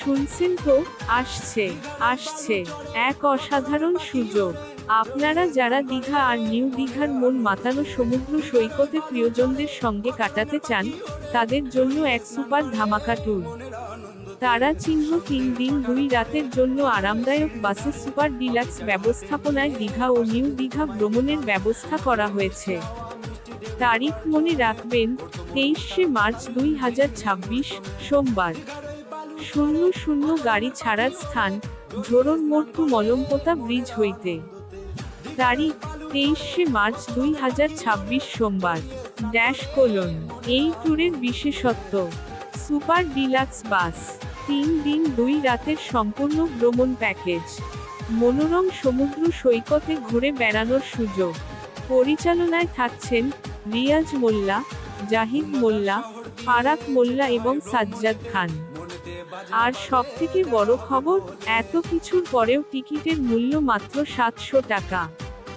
শুনছেন তো আসছে আসছে। এক অসাধারণ সুযোগ। আপনারা যারা দীঘা আর নিউ দীঘার মন মাতানো সমুদ্র সৈকতে প্রিয়জনদের সঙ্গে কাটাতে চান, তাদের জন্য এক সুপার ধামাকা ট্যুর তারা চিহ্ন তিন দিন দুই রাতের জন্য আরামদায়ক বাসে সুপার ডিলাক্স ব্যবস্থাপনায় দীঘা ও নিউ দীঘা ভ্রমণের ব্যবস্থা করা হয়েছে। তারিখ মনে রাখবেন, তেইশে মার্চ দুই হাজার ছাব্বিশ, সোমবার। শূন্য শূন্য গাড়ি ছাড়ার স্থান ঝোরন মোট্টু মলমপোতা ব্রিজ হইতে। তারিখ, তেইশে মার্চ দুই হাজার ছাব্বিশ সোমবার। ড্যাশ কোলন, এই ট্যুরের বিশেষত্ব, সুপার ডিলাক্স বাস, তিন দিন দুই রাতের সম্পূর্ণ ভ্রমণ প্যাকেজ, মনোরম সমুদ্র সৈকতে ঘুরে বেড়ানোর সুযোগ। পরিচালনায় থাকছেন রিয়াজ মোল্লা, জাহিদ মোল্লা, ফারাক মোল্লা এবং সাজ্জাদ খান। আর সব থেকে বড় খবর, এত কিছুর পরেও টিকিটের মূল্য মাত্র সাতশো টাকা।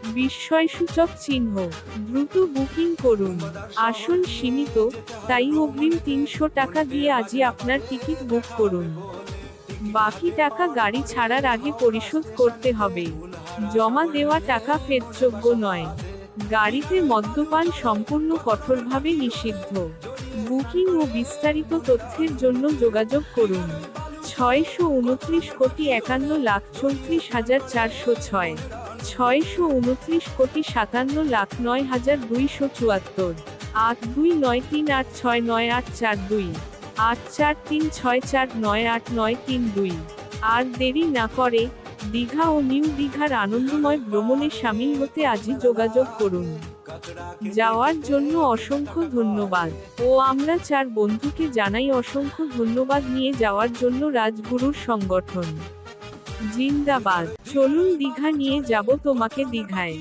বিস্ময়সূচক চিহ্ন, দ্রুত বুকিং করুন। আসন সীমিত, তাই অগ্রিম তিনশো টাকা দিয়ে আজই আপনার টিকিট বুক করুন। বাকি টাকা গাড়ি ছাড়ার আগে পরিশোধ করতে হবে। জমা দেওয়া টাকা ফেরযোগ্য নয়। গাড়িতে মদ্যপান সম্পূর্ণ কঠোরভাবে নিষিদ্ধ। বুকিং ও বিস্তারিত তথ্যের জন্য যোগাযোগ করুন। ছয়শো উনত্রিশ কোটি একান্ন লাখ চৌত্রিশ হাজার চারশো ছয়। ছয়শো উনত্রিশ কোটি সাতান্ন লাখ নয় হাজার দুইশো চুয়াত্তর। আট দুই নয় তিন আট ছয় নয় আট চার দুই। আট চার তিন ছয় চার নয় আট নয় তিন দুই। আর দেরি না করে দীঘা ও নিউ দীঘার আনন্দময় ভ্রমণে সামিল হতে আজই যোগাযোগ করুন। যাওয়ার জন্য অসংখ্য ধন্যবাদ। ও আমরা চার বন্ধুকে জানাই অসংখ্য ধন্যবাদ নিয়ে যাওয়ার জন্য রাজগুরুর সংগঠন। জিন্দাবাদ। চলুন দীঘা নিয়ে যাব তোমাকে দীঘায়।